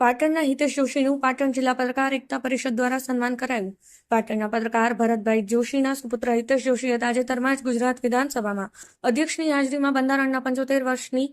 પાટણના હિતેશ જોશીનું પાટણ જિલ્લા પત્રકાર એકતા પરિષદ દ્વારા સન્માન કરાયું. પાટણના પત્રકાર ભરતભાઈ જોશીના સુપુત્ર હિતેશ જોશીએ તાજેતરમાં જ ગુજરાત વિધાનસભામાં અધ્યક્ષની હાજરીમાં બંધારણના પંચોતેર વર્ષની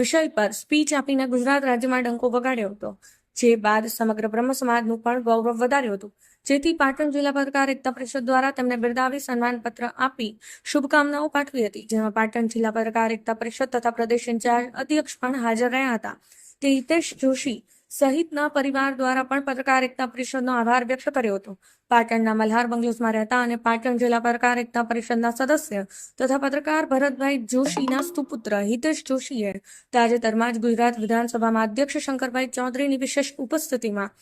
વિષય પર સ્પીચ આપીને ગુજરાત રાજ્યમાં ડંકો વગાડ્યો હતો, જે બાદ સમગ્ર બ્રહ્મ સમાજનું પણ ગૌરવ વધાર્યું હતું. જેથી પાટણ જિલ્લા પત્રકાર એકતા પરિષદ દ્વારા તેમને બિરદાવી સન્માનપત્ર આપી શુભકામનાઓ પાઠવી હતી, જેમાં પાટણ જિલ્લા પત્રકાર એકતા પરિષદ તથા પ્રદેશ ઇન્ચાર્જ અધ્યક્ષ પણ હાજર રહ્યા હતા. તે હિતેશ જોશી સહિતના પરિવાર દ્વારા પણ પત્રકાર એકતા પરિષદનો આભાર વ્યક્ત કર્યો હતો. પાટણના મલ્હાર બંગલોઝમાં રહેતા અને પાટણ જિલ્લા પત્રકાર એકતા પરિષદના સદસ્ય તથા પત્રકાર ભરતભાઈ જોશીના સુપુત્ર હિતેશ જોશીએ તાજેતરમાં જ ગુજરાત વિધાનસભામાં અધ્યક્ષ શંકરભાઈ ચૌધરીની વિશેષ ઉપસ્થિતિમાં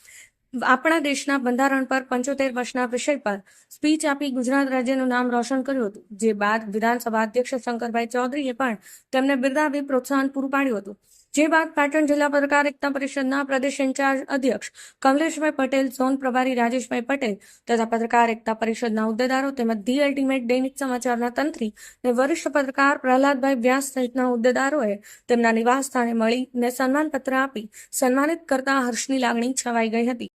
આપણા દેશના બંધારણ પર પંચોતેર વર્ષના વિષય પર સ્પીચ આપી ગુજરાત રાજ્યનું નામ રોશન કર્યું હતું. જે બાદ વિધાનસભા અધ્યક્ષ શંકરભાઈ ચૌધરીએ પણ તેમને બિરદાવી પ્રોત્સાહન પૂરું પાડ્યું હતું. જે બાદ પાટણ જિલ્લા પત્રકાર એકતા પરિષદના પ્રદેશ ઇન્ચાર્જ અધ્યક્ષ કમલેશભાઈ પટેલ, ઝોન પ્રભારી રાજેશભાઈ પટેલ તથા પત્રકાર એકતા પરિષદના હોદ્દેદારો તેમજ ધી અલ્ટિમેટ દૈનિક સમાચારના તંત્રી અને વરિષ્ઠ પત્રકાર પ્રહલાદભાઈ વ્યાસ સહિતના હોદ્દેદારોએ તેમના નિવાસ સ્થાને મળીને સન્માનપત્ર આપી સન્માનિત કરતા હર્ષની લાગણી છવાઈ ગઈ હતી.